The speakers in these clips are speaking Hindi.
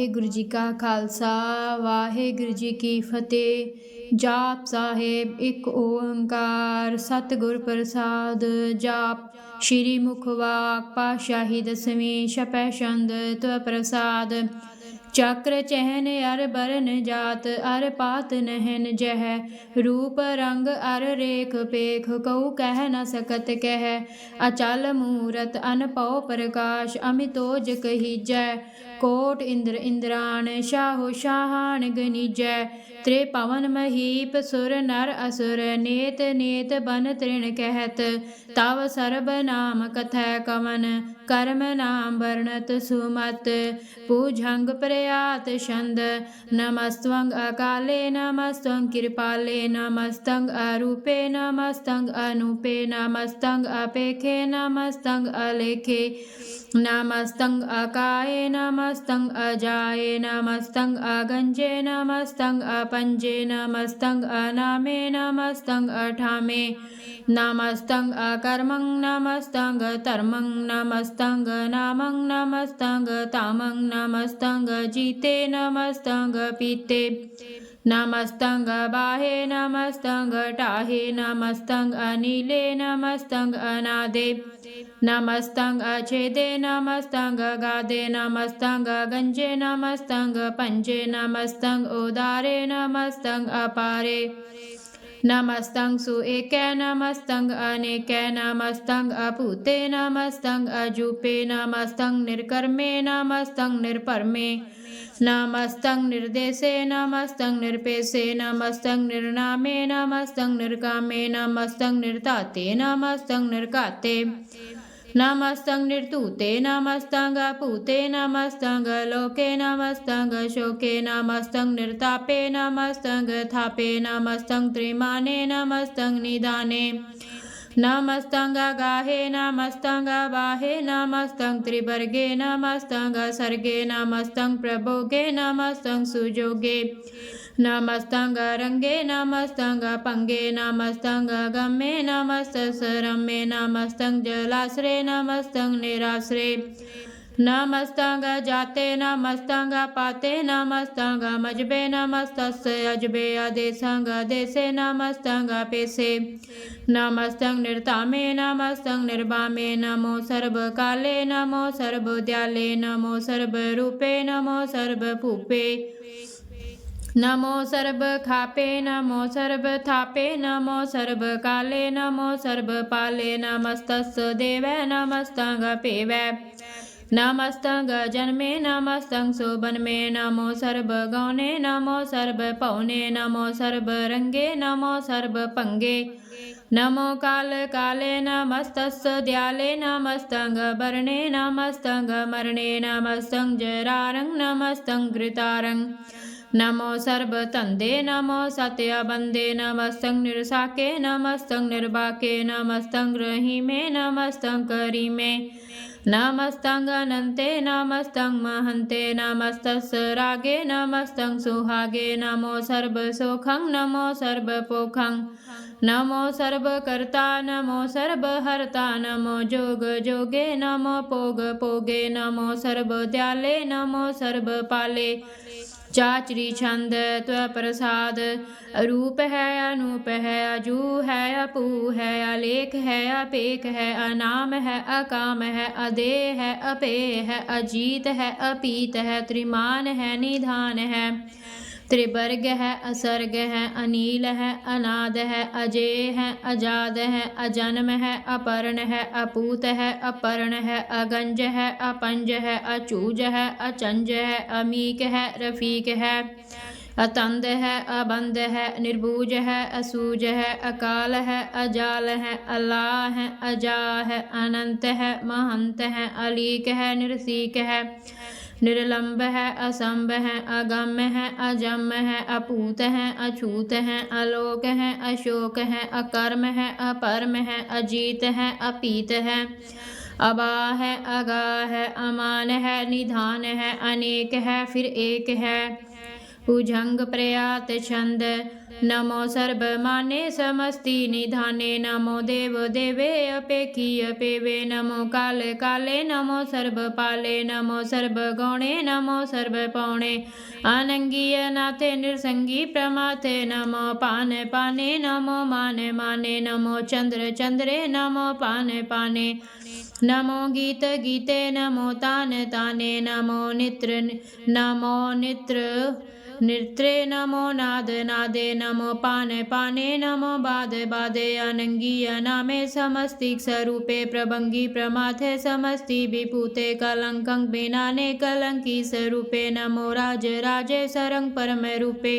ਵਾਹਿਗੁਰੂ ਜੀ ਕਾ ਖਾਲਸਾ, ਵਾਹਿਗੁਰੂ ਜੀ ਕੀ ਫਤਿਹ। ਜਾਪ ਸਾਹਿਬ ਇੱਕ ਓੰਕਾਰ, ਸਤਿਗੁਰ ਪ੍ਰਸਾਦ ਜਾਪ। ਸ਼੍ਰੀ ਮੁਖਵਾਕ ਪਾਸ਼ਾਹੀ ਦਸਵੀਂ ਛਪੈ ਛੰਦ ਤਵ ਪ੍ਰਸਾਦ। ਚੱਕਰ ਚਹਿਨ ਅਰ ਬਰਨ ਜਾਤ, ਅਰ ਪਾਤ ਨਹਿਨ ਜਹ। ਰੂਪ ਰੰਗ ਅਰ ਰੇਖ ਪੇਖ, ਕਉ ਕਹਿ ਨ ਸਕਤ ਕਹਿ। ਅਚਲ ਮੂਰਤ ਅਨਪਉ ਪ੍ਰਕਾਸ਼, ਅਮਿਤੋਜ ਕਹੀਜੈ ਕੋਟ ਇੰਦਰ ਇੰਦਰਾਨ ਸ਼ਾਹੋ ਸ਼ਾਹਾਨ ਗਨੀਜੈ ਤ੍ਰੇ ਪਵਨ ਮਹੀਪ ਸੁਰ ਨਰ ਅਸੁਰ ਨੇਤ ਨੇਤ ਬਨ ਤ੍ਰਿਣ ਕਹਿਤ, ਤਵ ਸਰਬ ਨਾਮ ਕਥੈ ਕਵਨ, ਕਰਮ ਨਾਮ ਵਰਣਤ ਸੁਮਤ। ਪੂਜੰਗ ਪ੍ਰਯਾਤ ਛੰਦ ਨਮਸਤਵੰ ਅਕਾਲੇ ਨਮਸਤੰ ਕਿਰਪਾਲੇ ਨਮਸਤੰ ਅਰੂਪੇ ਨਮਸਤੰ ਅਨੂਪੇ ਨਮਸਤੰ ਅਪੇਖੇ ਨਮਸਤੰ ਅਲੇਖੇ। ਨਮਸਤੰ ਅਕਾਏ ਨਮਸਤੰ ਅਜਾਏ ਨਮਸਤੰ ਅਗੰਜੇ ਨਮਸਤੰ ਅਪ पञ्चे नमस्तं अनामे नमस्त अठामे नमस्तङ् अकर्मं नमस्तं तर्मं नमस्त नामं नमस्त तामं नमस्त जिते नमस्त पिते नमस्त बाहे नमस्ताहे नमस्त अनिले नमस्त अनादे नमस्तं अछेदे नमस्तं गादे नमस्तं गंजे नमस्तं पंजे नमस्तं उदारे नमस्तं अपारे। नमस्तं सुएकै नमस्तं अनेकै नमस्तं अपूते नमस्तं अजूपे नमस्तं निर्कर्मे नमस्तं निर्परमे। नमस्तं निर्देशे नमस्तं निर्पेशे नमस्तं निर्नामे नमस्तं निर्कामे नमस्तं निर्ताते नमस्तं निर्काते। नमस्तं निर्तूते नमस्तं पूते नमस्तं लोके नमस्तं शोके नमस्तं निर्तापे नमस्तं थापे नमस्तं त्रिमाने नमस्तं निदाने नमस्तं गाहे नमस्तं बाहे नमस्तं त्रिवर्गे नमस्तं सर्गे नमस्तं प्रभोगे नमस्तं सुजोगे नमस्तं रङ्गे नमस्तं पङ्गे नमस्तं गमे नमस्तरमे नमस्तं जलाश्रे नमस्तं निराश्रे। नमस्तं जाते नमस्तं पाते नमस्तं मजबे नमस्तस्य अजबे आदेशं देशे नमस्तं पेशे नमस्तं निर्तामे नमस्तं निर्वामे नमो सर्वकाले नमो सर्वद्याले नमो सर्वरूपे नमो सर्वभूपे। नमो सर्व खापे, नमो सर्व थापे, नमो सर्व काले, नमो सर्व पाले नमस्तस् देव नमस्तं पेवै। नमस्तं जन्मे नमस्तं शोभनमे नमो सर्वगौने नमो सर्वपौने नमो सर्वरङ्गे नमो सर्वपङ्गे नमो काल काले नमस्तस् दयाले नमस्तं वर्णे नमस्तं मरणे नमस्तं जरारं नमस्तं घृतारं नमो सर्वतन्दे नमो सत्यबन्दे नमस्तं निरसाके नमस्तं निर्वाके नमस्तं ग्रहीमे नमस्तं करीमे नमस्तं अनन्ते नमस्तं महन्ते नमस्तस् रागे नमस्तं सुहागे नमो सर्वसुखं नमो सर्वपोखं नमो सर्वकर्ता नमो सर्वहर्ता नमो जोग जोगे नमो पोग पोगे नमो सर्वदयाले नमो सर्वपाले चाचरी छंद त्व प्रसाद रूप है अनूप है अजू है अपू है अलेख है अपेक है अनाम है अकाम है अदे है अपे है अजीत है अपीत है त्रिमान है निधान है त्रिवर्ग है असर्ग है अनिल है अनाद है अजय है अजाद है अजन्म है अपर्ण है अपूत है अपर्ण है अगंज है अपंज है अचूज है अचंज है अमीक है रफीक है अतंद है अबंद है निर्बूज है असूज है अकाल है अजाल है अल्लाह है अजा है अनंत है महंत है अलीक है निरसीक है निर्लंब है असंभ है अगम है अजम है अपूत है अछूत है अलोक है अशोक है अकर्म है अपरम है अजीत है अपीत है अबा है अगा है अमान है निधान है अनेक है फिर एक है उजंग प्रयात छंद नमो सर्वमाने समस्ति निधाने नमो देव देवे अपेखी अपेवे नमो काल काले नमो सर्वपाले नमो सर्वगौणे नमो सर्वपौणे। आनंगीय नाथे नृसंगी प्रमाथे नमो पान पाने नमो मान माने नमो चंद्र चंद्रे नमो पान पाने। नमो गीत गीते नमो तान ताने नमो नित्र नमो नित्र नृत्रे नमो नाद नादे नमो पान पाने नमो बाद बादे अनंगीय नामे समस्तिक स्वरूपे प्रभंगी प्रमाथे समस्ति विभूते कलंकं बिनाने कलंकी स्वरूपे नमो राज राजे सरंग परम रूपे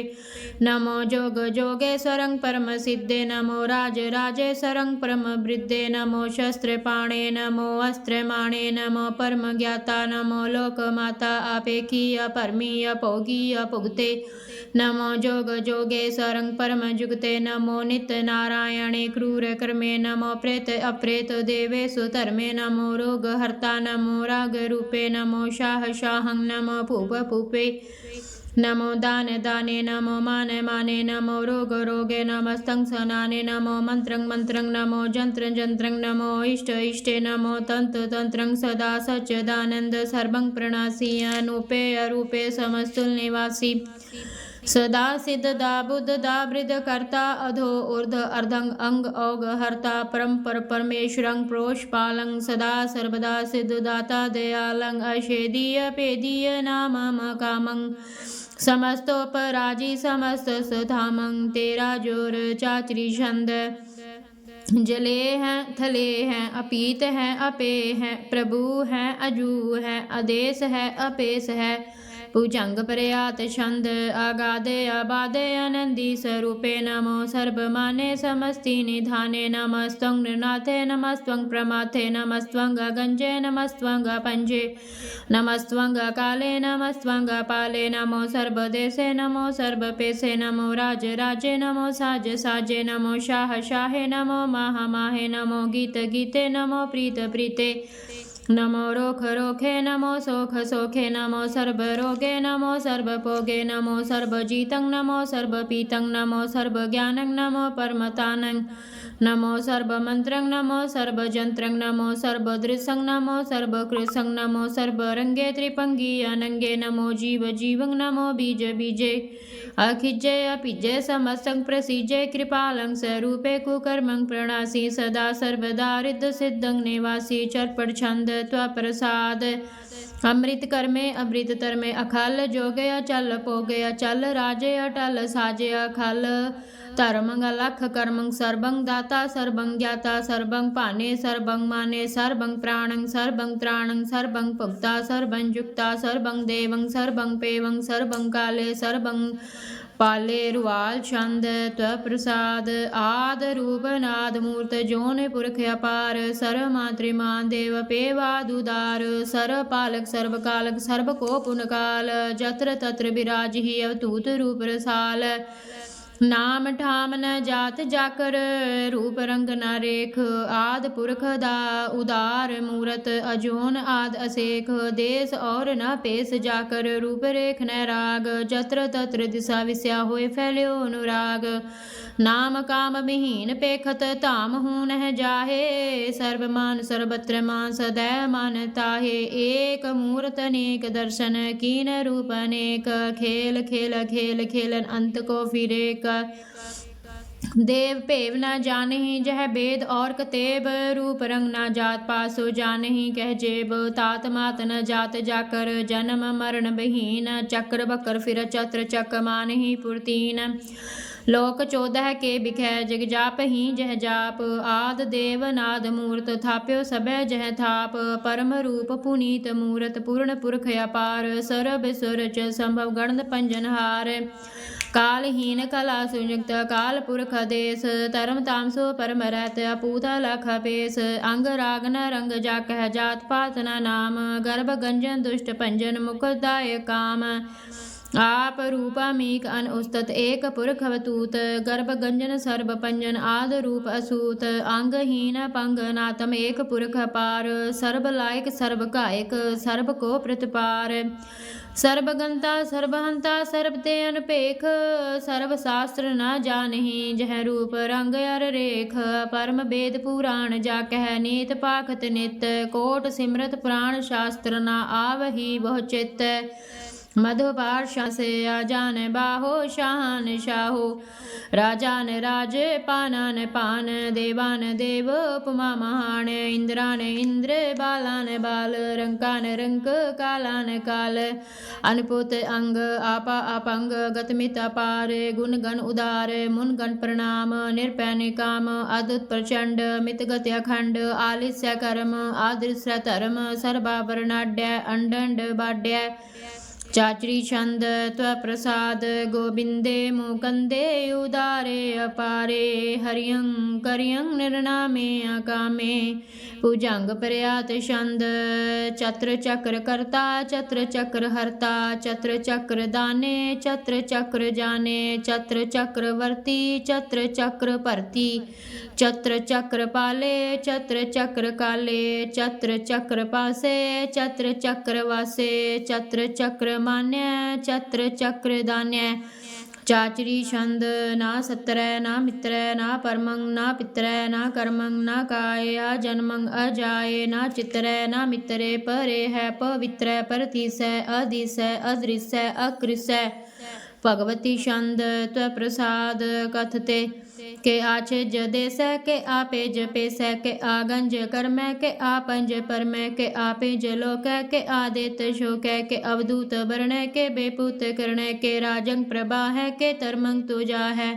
नमो जोग जोगे सरंग परम सिद्धे नमो राज राजे सरंग परम वृद्धे नमो शस्त्र पाणे नमो अस्त्र माणे नमो परम ज्ञाता नमो लोक माता परमीय भोगीय भुगते नमो जोग जोगेश्वरं परमजुगते, नमो नित्यनारायणे क्रूरकर्मे, नमो प्रेत अप्रेत देवेषु धर्मे, नमो रोग हर्ता नमो रागरूपे, नमो शाह शाहं नमो भूप भूपे नमो दान दाने, नमो मान माने, नमो रोग रोगे नमस्तं सनाने नमो मन्त्रं मन्त्रं नमो जंत्र जन्त्रं, नमो इष्ट इष्टे, नमो तन्त्र तन्त्रं सदा सच्चिदानन्द, सर्वं प्रणासि, अनुपे अरूपे समस्तुल निवासी। सदा सिद्धदा बुद्धदा वृद्ध कर्ता, अधो ऊर्ध अर्धंग अंग औग हर्ता परम पर परमेश्वरं प्रोष्पालं, सदा सर्वदा सिद्धदाता दयालं अषेदीय पेदीय नामम कामं। समस्तोपराजी समस्त सुधामं, तेरा ज़ोर चाचरी छंद। जले हैं, थले हैं, अपीत हैं अपे हैं, प्रभु हैं अजू है आदेश है अपेस है। भुजंग प्रयात छंद आगादे आबादे आनंदी स्वरूपे नमो सर्वमाने समस्ति निधाने नमस्त्वं नृनाथे नमस्त्वं प्रमाथे नमस्त्वं गंजे नमस्त्वं पंजे नमस्त्वं काले नमस्त्वं पाले नमो सर्वदेशे नमो सर्वपेशे नमो राज राजे नमो साज साजे नमो शाह शाहे नमो माह माहे नमो गीत गीते नमो प्रीत प्रीते नमो रोख रोखे नमो सोख सोखे नमो सर्वरोगे नमो सर्वपोगे नमो सर्वजीतं नमो सर्वपीतं नमो सर्वज्ञानं नमो परमतानं नमो सर्वमन्त्रं नमो सर्वजन्त्रं नमो सर्वदृशं नमो सर्वकृशं नमो सर्वरङ्गे त्रिपङ्गी अनङ्गे नमो जीव जीवं नमो बीज बीजे अखिजय अभिजय समसं प्रसिजय कृपालंग स्वरूपे कुकर्म प्रणासी सदा सर्वदा सिद्धंग निवासी चर्पण छंद प्रसाद अमृत कर्मे, अमृत तर्मे अखल जोगया चल पोगया चल राजे अटल साजे अखल। ਧਰਮੰ ਅਲਖ ਕਰਮੰ ਸਰਬੰ ਦਾਤਾ ਸਰਬੰ ਗਿਆਤਾ ਸਰਬੰ ਭਾਨੇ ਸਰਬੰ ਮਾਨੇ ਸਰਬੰ ਪ੍ਰਾਣੰ ਸਰਬੰ ਤ੍ਰਾਣੰ ਸਰਬੰ ਭੁਗਤਾ ਸਰਬੰ ਜੁਗਤਾ ਸਰਬੰ ਦੇਵੰ ਸਰਬੰ ਪੇਵੰ ਸਰਬੰ ਕਾਲੇ ਸਰਬੰ ਪਾਲੇ ਰੁਵਾਲ ਛੰਦ ਤਵ ਪ੍ਰਸਾਦ ਆਦ ਰੂਪ ਨਾਦ ਮੂਰਤ ਜੋਨ ਪੁਰਖ ਅਪਾਰ ਸਰ ਮਾਤ੍ਰਿਮਾਨ ਦੇਵ ਪੇਵਾ ਦੁਦਾਰ ਸਰ ਪਾਲਕ ਸਰਬ ਕਾਲਕ ਸਰਬ ਕੋ ਪੁਨ ਜਤਰ ਤਤਰ ਬਿਰਾਜਹੀ ਅਵਤੂਤ ਰੂਪ ਰਸਾਲ ਨਾਮ ਠਾਮ ਨ ਜਾਤ ਜਾਕਰ, ਰੂਪ ਰੰਗ ਨ ਰੇਖ, ਆਦ ਪੁਰਖ ਦਾ ਉਦਾਰ ਮੂਰਤ, ਅਜੋਨ ਆਦ ਅਸੇਖ, ਦੇਸ ਔਰ ਨ ਪੇਸ ਜਾਕਰ, ਰੂਪ ਰੇਖ ਨ ਰਾਗ, ਜਤਰ ਤਤਰ ਦਿਸਾ ਵਿਸਿਆ ਹੋਏ ਫੈਲਿਓ ਅਨੁਰਾਗ। नाम काम विहीन पेखत ताम हूँ न जाहे। सर्व मान सर्वत्र मान सदै मान ताहे एक मूर्त नेक दर्शन कीन रूप नेक। खेल खेल खेल खेलन अंत को फिरे का। देव पेव न जानही जह वेद और कतेब। रूप रंग न जात पासो जानही कह जेब। तात मात न जात जाकर जन्म मरण बहीन चक्र बकर फिर चत्र चक मान ही पुरतीन। लोक चौदह के बिखै जग जाप ही जह जाप आद देव नाद मूर्त थाप्यो सब जह थाप परम रूप पुनीत मूर्त पूर्ण पुरख अपार सरब सुर च संभव गण पंजनहार कालहीन कला सुयुक्त काल पुरख देश धर्म तामसो परम रहत अपूत लख पेश अंग राग न रंग जाक जात पात न नाम गर्भ गंजन दुष्ट पंजन मुखदाय काम आप रूपामीक अन उस्तत एक पुरख अवतूत गर्भ गंजन सर्ब पंजन आद रूप असूत अंगहीन पंग नातम एक पुरख पार सर्ब लायक सर्ब कायक सर्ब को प्रतिपार सर्वगंता सर्वहंता सर्व ते अनपेख सर्व शास्त्र न जानही जह रूप रंग अर रेख परम वेद पुराण जा कह नीत पाखत नित कोट सिमरत पुराण शास्त्र न आवही बहु चित्त मधुपाशा से आजान बाहो, शाहन शाहो। राजान राज पानान पान देवान देव, उपमा महान इंद्रान इंद्र बालान बाल रंकान रंक कालान काल। अनपुत अंग, आपा अपंग, गतमित अपार गुण गण उदार मुन गण प्रणाम, निरपैन काम, अद्भुत प्रचंड मित गति अखंड, आलिस्य कर्म, आदृश्य धर्म सर्वाभरणाड्य अंडंड बाड्य चाचरी छंद त्वप्रसाद गोविंदे मुकंदे उदारे अपारे हरियं करियं निर्णामे अकामे भुजंग प्रयात छंद चत्र चक्र करता चत्र चक्र हरता चत्र चक्र दाने चत्र चक्र जाने चत्र चक्रवर्ती चत्र चक्र परती चत्र चक्र पाले चत्र चक्र काले चत्र चक्र पासे चत्र चक्र वासे चत्र चक्र मान्य चत्र चक्र दान्य चाचरी छंद ना सत्र ना मित्र ना परमंग ना पित्र ना कर्मंग ना काय जन्मंग अजाय ना चित्र ना मित्रे परे है पवित्र परतिस अदिस अदृश्य अकृस भगवती छंद प्रसाद कथते के आचे जदे स के आपे जपे स के आगंज कर्म के आपंज परम के आपे जलो के आदित शोक के अवधूत वर्ण के बेपुत कर्ण के राजंग प्रभा है के तरमंग तुजा है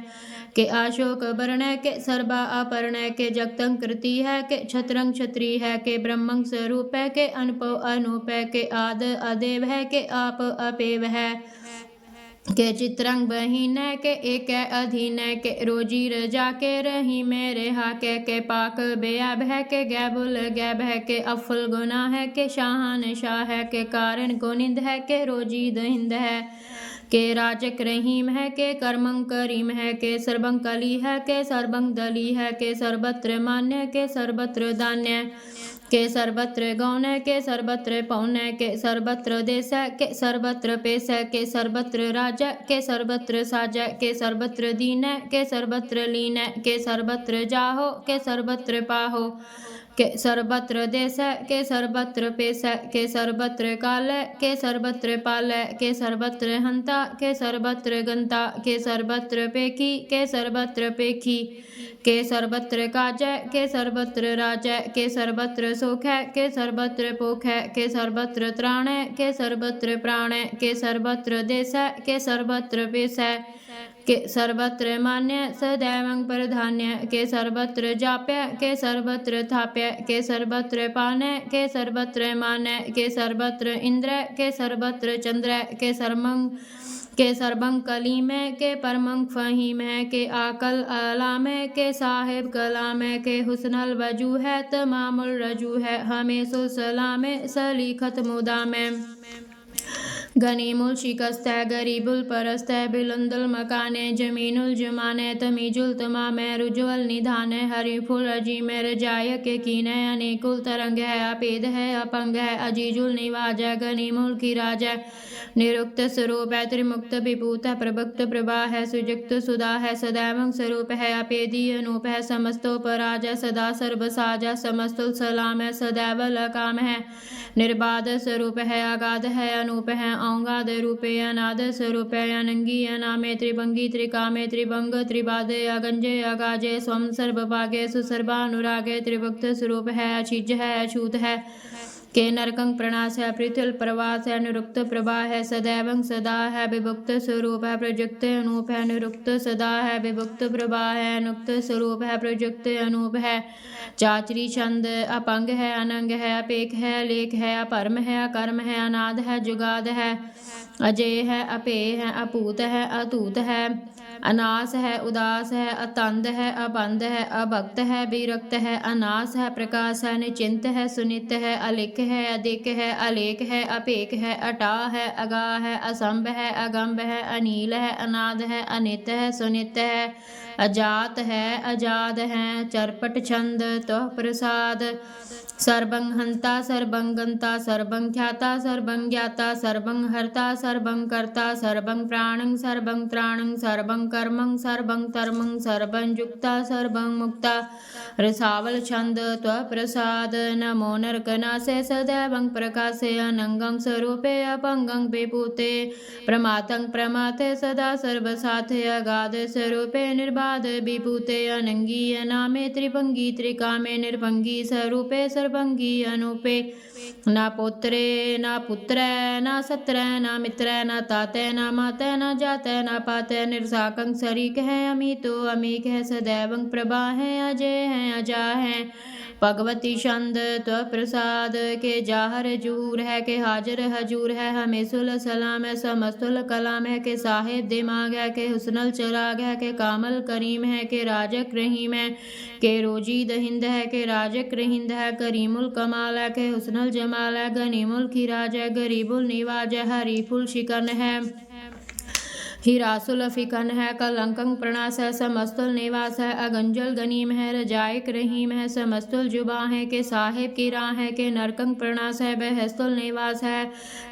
के आशोक वर्ण के सर्वा अपर्ण के जगतंग कृति है के छत्रंग छत्री है के ब्रह्मंग स्वरूप है के अनपो अनूप के आद अदेव है के आप अपेव है के चित्रंग बहीन के एक अधीन के रोजी रजा के रही मेरे हा के के पाक बेअब है के गैबुल गैब है के अफुल गुना है के शाहन शाह है के कारण गुनिंद है के रोजी दहिंद है के राजक रहीम है के कर्मंग करीम है के सर्वंग कली है के सर्वंग दली है के सर्वत्र मान्य के सर्वत्र दान्य के सर्वत्र गौन के सर्वत्र पौन के सर्वत्र देश के सर्वत्र पेश के सर्वत्र राज के सर्वत्र साज के सर्वत्र दीन के सर्वत्र लीन के सर्वत्र जाहो के सर्वत्र पाहो के सर्वत्र देश के सर्वत्र पेश के सर्वत्र काल के सर्वत्र पाल के सर्वत्र हंता के सर्वत्र गंता के सर्वत्र पेखी के सर्वत्र पेखी के सर्वत्र काज के सर्वत्र राज के सर्वत्र सुख है के सर्वत्र पोख है के सर्वत्र त्राण है के सर्वत्र प्राण है के सर्वत्र देश है के सर्वत्र पेश है के सर्वत्र मान्य सदैव प्रधान्य, के सर्वत्र जाप्य, के सर्वत्र थाप्य, के सर्वत्र पान के सर्वत्र मान के सर्वत्र इंद्र के सर्वत्र चंद्र, के सर्वंग के सरबंग कलीम, के परमंग फ़हीम है के आकल अलाम, के साहेब कलाम, के हुसनल वज़ू है तमामुल रजू है, हमें सुसलाम, सलीखत मुदाम। गनीमुल शिकस्त है गरीबुल परस्त है बिलंदुल मकान है जमीनुल जमान है तमीजुल तमाम है रुजवल निधान है हरीफुल अजीम है रजाय के कीन है अनेकुल तरंग है, अपेद है, अपंग है, अजीजुल निवाज है, गनीमुल की राज है। निरुक्त स्वरूप है, त्रिमुक्त विभूत है, प्रभक्त प्रभा है सुजुक्त सुधा है, सदैव स्वरूप है, अपेदी अनूप है समस्तोपराज है, सदा सर्वसाज है समस्तुल सलाम है, सदैव लकाम है। निर्बाध स्वरूप है, अगाध है, अनूप है, औंगाद रूपे, अनाद स्वरूप है, अनंगी, अनामे, त्रिभंगी, त्रिकामे, त्रिभंग, त्रिबाधे, अगंजे, अगाजे स्वम सर्वभागे, सुसर्वानुरागे, त्रिभक्त स्वरूप है, अचिज है, अछूत है। के नरक प्रणाश है पृथ्वी प्रवास है अनुरुक्त प्रवाह है सदैव सदा है विभुक्त स्वरूप है प्रयुक्त, अनूप है अनुरुक्त सदा है विभुक्त प्रवाह है अनुक्त स्वरूप है प्रयुक्त, अनूप है चाचरी, छंद अपंग है अनंग है अपेक है लेख है अपरम है अकर्म है अनाद है जुगाद है अजय है अपेय है अपूत है अतूत है अनास है, उदास है, अतंद है, अबंध है, अभक्त है, विरक्त है, अनास है, प्रकाश है, निचिंत है, सुनित है, अलिख है, अधिक है, अलेख है अपेक है, अटा है, अगा है, असंभ है अगम्ब है, अनिल है, अनाद है, अनित है, सुनित है, अजात है, अजाद है, चरपट छंद तो प्रसाद सर्वंहंता सर्वंगंता सर्वंख्याता सर्वंज्ञाता सर्वंहर्ता सर्वंकर्ता सर्वं प्राणं, सर्वं त्राणं, सर्वं कर्म सर्वं तर्म सर्वं युक्ता सर्वं मुक्ता। रसावल छंद त्वप्रसाद, नमो नरकनाशे सदैव प्रकाशे अनंगं स्वरूपे अपंगं विपूते प्रमातं प्रमाते सदा सर्वसाथे अगाध स्वरूपे निर्बाध विपूते अनंगी अनामे त्रिभंगी त्रिकामे निर्भंगी स्वरूपे सर्वंगी अनुपे। न पोत्रे, न पुत्र, न सत्र, न मित्र, न ताते, न माते, न जाते, न पाते निरसाकंग सरीक है, अमितो, अमीक है, सदैव प्रभा है, अजय है, अजा है। भगवती छंद तो प्रसाद के जाहर जूर है, के हाजर हजूर है। हमें सुल सलाम है, समस्तुल कलाम है, के साहेब दिमाग है, के हुसनल चराग है, के कामल करीम है, के राजक रहीम है। के रोजी दहिंद है, के राजक रहिंद है, करीमुल कमाल है, के हुसनल जमाल है, गनीमुल खिराज है, गरीबुल निवाज है, हरीफुल शिकन है। हीरासुल फिकन है कलंकंग प्रणास है, समस्तुल निवास है, अगंजल गनीम है, रजायक रहीम है, समस्तुल जुबा है, के साहिब की राह है, के नरकंग प्रणास है, बहस्तुल निवास है,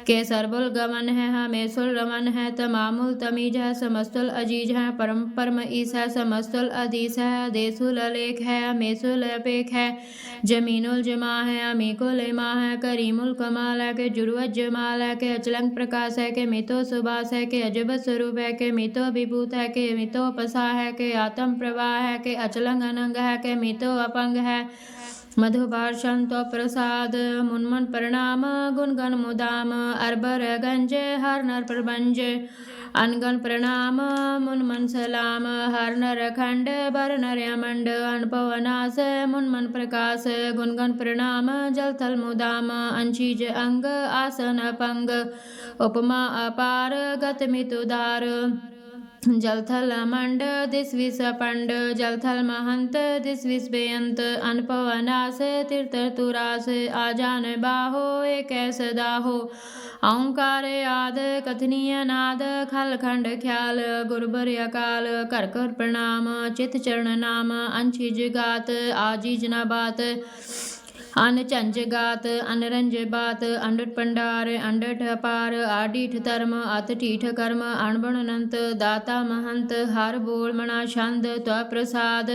के सरबुल गमन है, हमेसुल रमन है, तमामुल तमीज है, समस्तुल अज़ीज़ है, परम परम ईस है, समस्तुल अदीस है, देसुल अलेख है अमेसुल अपेख है, जमीनुल जमा है, अमीकुल इमा है, करीमुल कमाल है, के जुर्वत जमाल है, के अचलंग प्रकाश है, के मितो सुबास है, के अजब स्वरूप है के मितो विभूत है के मितो पसा है के आत्म प्रवाह है के अचलंग अनंग है के मितो अपंग है। मधुभाषण तो प्रसाद, मुनमन प्रणाम गुणगण मुदाम, अरबर गंज हर नर प्रबंज। अनगन प्रणाम, मुनमन सलाम हर नर खंड बर नर मंड अनपवनास मुनमन प्रकाश गुणगन प्रणाम जल थल मुदाम, अंशीज अंग, आसन पंग, उपमा अपार, गत मितुदार। ਜਲਥਲ ਮੰਡ ਦਿਸ ਵਿਸ ਪੰਡ ਜਲਥਲ ਮਹੰਤ ਦਿਸ ਵਿਸ ਬੇਅੰਤ ਅਨਭਵ ਅਨਾਸ ਤਿਰਤਰ ਤੁਰਾਸ ਆਜਾਨ ਬਾਹੋ ਏਕੈ ਸਦਾਹੋ ਓੰਕਾਰ ਆਦ, ਕਥਨੀ ਅਨਾਦ, ਖਲ ਖੰਡ ਖਿਆਲ ਗੁਰਬਰ ਅਕਾਲ, ਘਰ ਘਰ ਪ੍ਰਣਾਮ, ਚਿਤ ਚਰਨ ਨਾਮ ਅੰਛੀ ਜਗਾਤ ਆਜੀ ਜਨਾਬਾਤ ਅਨ ਝੰਜ ਗਾਤ ਅਨ ਰੰਜ ਬਾਤ ਅੰਡਟ ਪੰਡਾਰ, ਅੰਡਟ ਅਪਾਰ, ਆਡੀਠ ਧਰਮ, ਅਤ ਢੀਠ ਕਰਮ, ਅਣਬਣ ਅਨੰਤ, ਦਾਤਾ ਮਹੰਤ, ਹਰ ਬੋਲ ਮਣਾ ਛੰਦ, ਤਵ ਪ੍ਰਸਾਦ,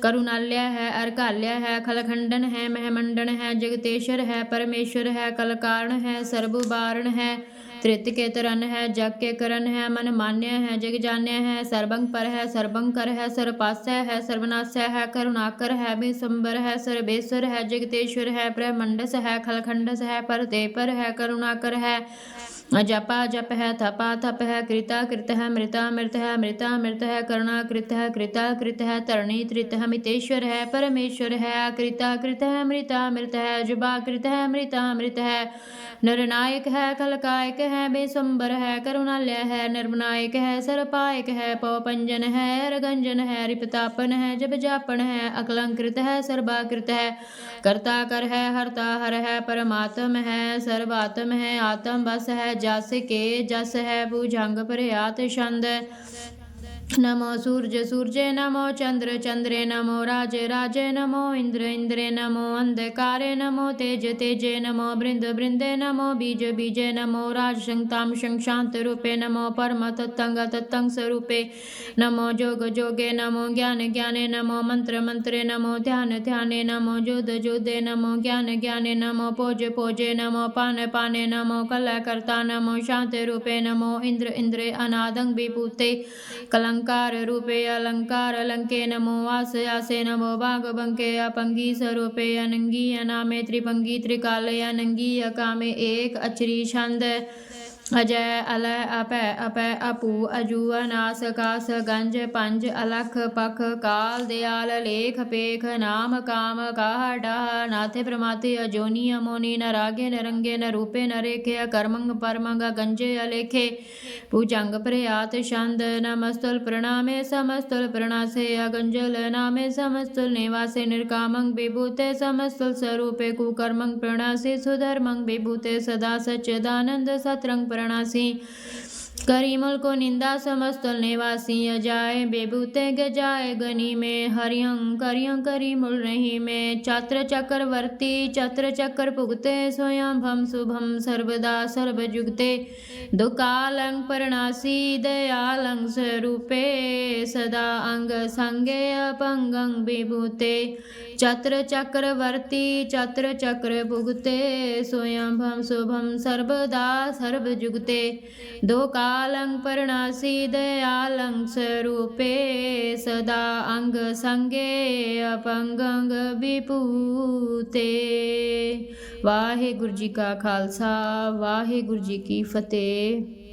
ਕਰੁਣਾਲਿਆ ਹੈ ਅਰਕਾਲਿਆ ਹੈ, ਖਲਖੰਡਨ ਹੈ, ਮਹਿਮੰਡਨ ਹੈ, ਜਗਤੇਸ਼ਰ ਹੈ, ਪਰਮੇਸ਼ਰ ਹੈ, ਕਲਕਾਰਣ ਹੈ ਸਰਬ ਬਾਰਣ ਹੈ त्रित के तरन है, जग के करण है, मन मान्य है, जग जान्य है, सर्वंग पर है सर्वंकर है सर्वपास्य है, सर्वनाश्य है, करुणाकर है, विसंबर है, सर्वेश्वर है, जगतेश्वर है, ब्रह्मंडस है, खलखंडस है पर है, करुणाकर है। जपा जप है थपा थप है कृता कृत है मृता मृत है मृता मृत है करुणा कृत है कृता कृत है तरणी त्रित है मितेश्वर है परमेश्वर है कृता कृत है मृता मृत है जुबा कृत है मृता मृत है नरनायक है कलकायक है बेसंबर है करुणालय है निर्मनायक है सरपायक है पौपंजन है रगंजन है रिपतापन है जब जापन है अकलंकृत है सर्वाकृत है कर्ता कर है, हरता हर है, परमात्म है, सर्वात्म है, आत्म बस है, जस के जस है, भुजंग प्रयात छंद। नमो सूर्य सूर्य नमो चंद्र चंद्रे नमो राज राजे नमो इंद्र इंद्रे नमो अंधकारे नमो तेज तेजे नमो बृंद बृंदे नमो बीज बीजे नमो राज शंताम शांत रूपे नमो परम तत्तंग तत्तंग स्वरूपे नमो जोग जोगे नमो ज्ञान ज्ञाने नमो मंत्र मंत्रे नमो ध्यान ध्याने नमो जोद जोदे नमो ज्ञान ज्ञाने नमो पोज पोजे नमो पान पाने नमो कला कर्ता नमो शांत रूपे नमो इंद्र इंद्रे अनादंग विभूते कलंग अलंकार रूपे अलंकार अलंके नमो आस आसे नमो भाग बंके अपंगी स्वरूपे अनंगी अनामे त्रिपंगी त्रिकाले अनंगी अकामे एक अचरी छंद अजय अल अप अप अपू अजूअ नास कास गंज पंज अलख पख काल दयाल लेख पेख नाम काम काह डाह नाथे प्रमाते अजोनी अमोनी न रागे न रंगे न रूपे न रेखे कर्मंग परमंग गंजे अलेखे पूजंग प्रयात छंद नमस्तुल प्रणामे समस्तुल प्रणासे अगंजल नामे समस्तुल निवासे निर्कामंग विभूते समस्तुल स्वरूपे कुकर्मंग प्रणासे सुधर्मंग विभूते सदा सच्चिदानंद सतरंग प्रणासी करीमुल को निंदा समस्तल निवासी अजाय बेबूते गजाय गनी में, हरियं करियं करीमुल रही में। चात्र चक्रवर्ती चत्र चक्र पुगते स्वयं भम शुभम सर्वदा सर्वजुगते। दुकालंग परणासी दयालंग स्वरूपे, सदा अंग संगे अपंगं विभूते। चत्र चक्रवर्ती चत्र चक्र भुगते स्वयं भम शुभम सर्वदा सर्वजुगते। दो कालं परणासी दयालं स्वरूपे सदा अंग संगे अपंगंग विभूते ਵਾਹਿਗੁਰੂ ਜੀ ਕਾ ਖਾਲਸਾ ਵਾਹਿਗੁਰੂ ਜੀ ਕੀ ਫਤਿਹ